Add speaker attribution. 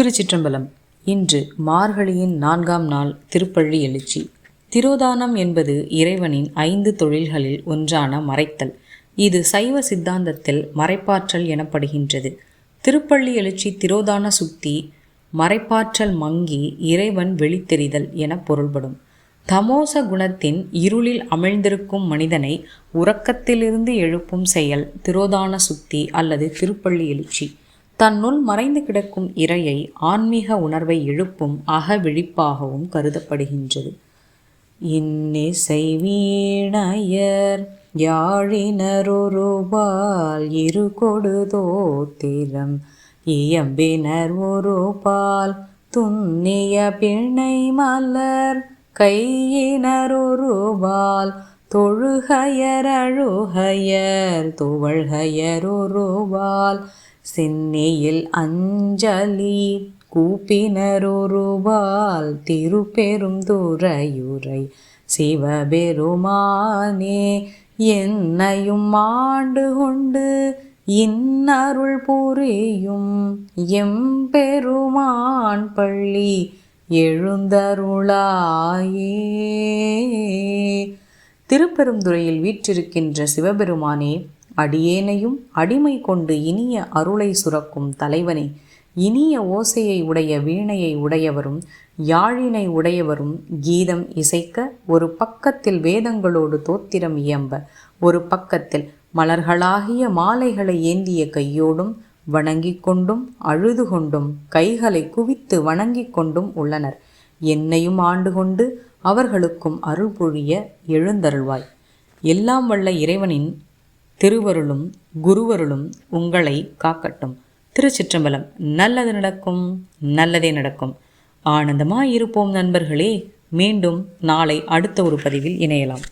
Speaker 1: திருச்சிற்றம்பலம். இன்று மார்கழியின் நான்காம் நாள் திருப்பள்ளி எழுச்சி. திரோதானம் என்பது இறைவனின் ஐந்து தொழில்களில் ஒன்றான மறைத்தல். இது சைவ சித்தாந்தத்தில் மறைப்பாற்றல் எனப்படுகின்றது. திருப்பள்ளி எழுச்சி திரோதான சுத்தி மறைப்பாற்றல் மங்கி இறைவன் வெளித்தெறிதல் என பொருள்படும். தமோச குணத்தின் இருளில் அமிழ்ந்திருக்கும் மனிதனை உறக்கத்திலிருந்து எழுப்பும் செயல் திரோதான சுத்தி அல்லது திருப்பள்ளி எழுச்சி. தன்னுள் மறைந்து கிடக்கும் இறையை ஆன்மீக உணர்வை எழுப்பும் அகவிழிப்பாகவும் கருதப்படுகின்றது. இன்னிசை வீணையர் யாழினரொருபால் இரு கொடுதோத்திரம் இயம்பினர் ஒரு பால் துண்ணிய பிணை மலர் கையினரொருபால் தொழுகையர் அழுகையர் துவழ்கையரொருபால் சென்னையில் அஞ்சலி கூப்பினரொருபால் திருப்பெரும் துறையுரை சிவபெருமானே என்னையும் ஆண்டு கொண்டு இன்னருள் புரியும் எம்பெருமான் பள்ளி எழுந்தருளாயே. திருப்பெருந்துறையில் வீற்றிருக்கின்ற சிவபெருமானே அடியேனையும் அடிமை கொண்டு இனிய அருளை சுரக்கும் தலைவனே இனிய ஓசையை உடைய வீணையை உடையவரும் யாழினை உடையவரும் கீதம் இசைக்க ஒரு பக்கத்தில் வேதங்களோடு தோத்திரம் இயம்ப ஒரு பக்கத்தில் மலர்களாகிய மாலைகளை ஏந்திய கையோடும் வணங்கிக் கொண்டும் அழுது கொண்டும் கைகளை குவித்து வணங்கிக் கொண்டும் உள்ளனர். என்னையும் ஆண்டு கொண்டு அவர்களுக்கும் அருள் பொழிய எழுந்தருள்வாய். எல்லாம் வல்ல இறைவனின் திருவருளும் குருவருளும் உங்களை காக்கட்டும். திருச்சிற்றம்பலம் நல்லது நடக்கும் நல்லதே நடக்கும். ஆனந்தமாயிருப்போம் நண்பர்களே மீண்டும் நாளை அடுத்த ஒரு பதிவில் இணையலாம்.